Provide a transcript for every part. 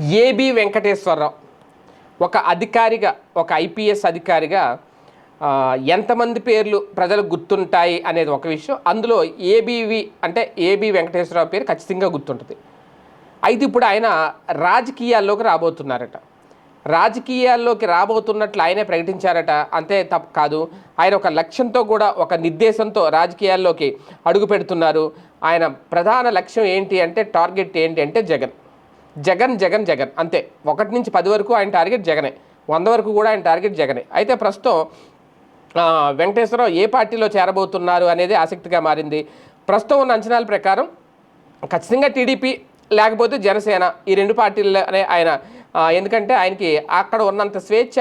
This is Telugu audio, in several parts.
ఏబి వెంకటేశ్వరరావు ఒక అధికారిగా ఒక ఐపీఎస్ అధికారిగా ఎంతమంది పేర్లు ప్రజలకు గుర్తుంటాయి అనేది ఒక విషయం. అందులో ఏబీవి అంటే ఏబి వెంకటేశ్వరరావు పేరు ఖచ్చితంగా గుర్తుంటుంది. అయితే ఇప్పుడు ఆయన రాజకీయాల్లోకి రాబోతున్నారట. రాజకీయాల్లోకి రాబోతున్నట్లు ఆయనే ప్రకటించారట. అంతే తప్ప కాదు ఆయన ఒక లక్ష్యంతో కూడా ఒక నిర్దేశంతో రాజకీయాల్లోకి అడుగు పెడుతున్నారు. ఆయన ప్రధాన లక్ష్యం ఏంటి అంటే టార్గెట్ ఏంటి అంటే జగన్. జగన్ జగన్ జగన్. అంతే. ఒకటి నుంచి పది వరకు ఆయన టార్గెట్ జగనే. వంద వరకు కూడా ఆయన టార్గెట్ జగనే. అయితే ప్రస్తుతం వెంకటేశ్వరరావు ఏ పార్టీలో చేరబోతున్నారు అనేది ఆసక్తిగా మారింది. ప్రస్తుతం ఉన్న అంచనాల ప్రకారం ఖచ్చితంగా టీడీపీ లేకపోతే జనసేన ఈ రెండు పార్టీలనే ఆయన ఎందుకంటే ఆయనకి అక్కడ ఉన్నంత స్వేచ్ఛ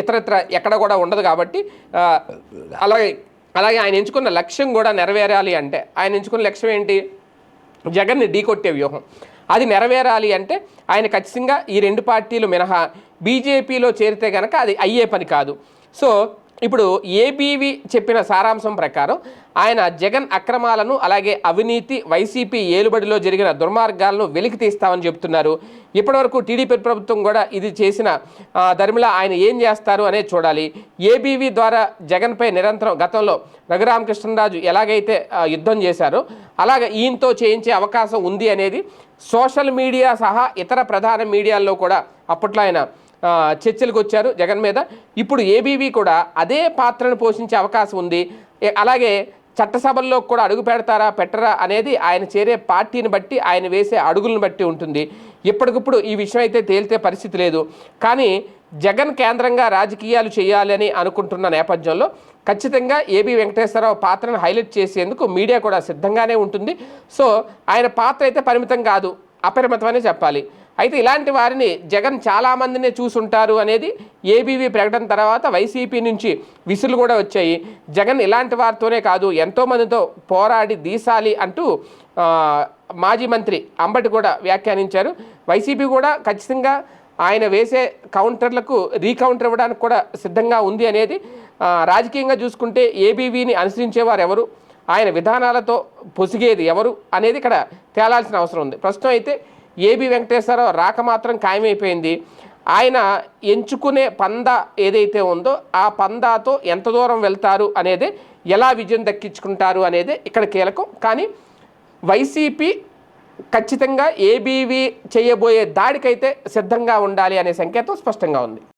ఇతరత్ర ఎక్కడ కూడా ఉండదు కాబట్టి అలాగే అలాగే ఆయన ఎంచుకున్న లక్ష్యం కూడా నెరవేరాలి అంటే ఆయన ఎంచుకున్న లక్ష్యం ఏంటి? జగన్ని ఢీకొట్టే వ్యూహం. అది నెరవేరాలి అంటే ఆయన ఖచ్చితంగా ఈ రెండు పార్టీలు మినహా బీజేపీలో చేరితే కనుక అది అయ్యే పని కాదు. సో ఇప్పుడు ఏబీవీ చెప్పిన సారాంశం ప్రకారం ఆయన జగన్ అక్రమాలను అలాగే అవినీతి వైసీపీ ఏలుబడిలో జరిగిన దుర్మార్గాలను వెలికి తీస్తామని చెప్తున్నారు. ఇప్పటివరకు టీడీపీ ప్రభుత్వం కూడా ఇది చేసిన ధర్మిళ ఆయన ఏం చేస్తారు అనేది చూడాలి. ఏబీవీ ద్వారా జగన్పై నిరంతరం గతంలో రఘురామకృష్ణరాజు ఎలాగైతే యుద్ధం చేశారో అలాగే ఈయనతో చేయించే అవకాశం ఉంది అనేది సోషల్ మీడియా సహా ఇతర ప్రధాన మీడియాల్లో కూడా అప్పట్లో ఆయన చర్చలకు వచ్చారు జగన్ మీద. ఇప్పుడు ఏబీవీ కూడా అదే పాత్రను పోషించే అవకాశం ఉంది. అలాగే చట్టసభల్లో కూడా అడుగు పెడతారా పెట్టరా అనేది ఆయన చేరే పార్టీని బట్టి ఆయన వేసే అడుగులను బట్టి ఉంటుంది. ఇప్పటికిప్పుడు ఈ విషయం అయితే తేలితే పరిస్థితి లేదు. కానీ జగన్ కేంద్రంగా రాజకీయాలు చేయాలని అనుకుంటున్న నేపథ్యంలో ఖచ్చితంగా ఏబి వెంకటేశ్వరరావు పాత్రను హైలైట్ చేసేందుకు మీడియా కూడా సిద్ధంగానే ఉంటుంది. సో ఆయన పాత్ర అయితే పరిమితం కాదు అపరిమితమనే చెప్పాలి. అయితే ఇలాంటి వారిని జగన్ చాలామందినే చూసుంటారు అనేది ఏబీవీ ప్రకటన తర్వాత వైసీపీ నుంచి విసులు కూడా వచ్చాయి. జగన్ ఇలాంటి వారితోనే కాదు ఎంతోమందితో పోరాడి దీసాలి అంటూ మాజీ మంత్రి అంబటి కూడా వ్యాఖ్యానించారు. వైసీపీ కూడా ఖచ్చితంగా ఆయన వేసే కౌంటర్లకు రీకౌంటర్ ఇవ్వడానికి కూడా సిద్ధంగా ఉంది అనేది రాజకీయంగా చూసుకుంటే ఏబీవీని అనుసరించేవారు ఎవరు ఆయన విధానాలతో పొసిగేది ఎవరు అనేది ఇక్కడ తేలాల్సిన అవసరం ఉంది. ప్రస్తుతం అయితే ఏబి వెంకటేశ్వరరావు రాక మాత్రం ఖాయమైపోయింది. ఆయన ఎంచుకునే పందా ఏదైతే ఉందో ఆ పందాతో ఎంత దూరం వెళ్తారు అనేది ఎలా విజయం దక్కించుకుంటారు అనేది ఇక్కడ కీలకం. కానీ వైసీపీ ఖచ్చితంగా ఏబీవీ చేయబోయే దాడికైతే సిద్ధంగా ఉండాలి అనే సంకేతం స్పష్టంగా ఉంది.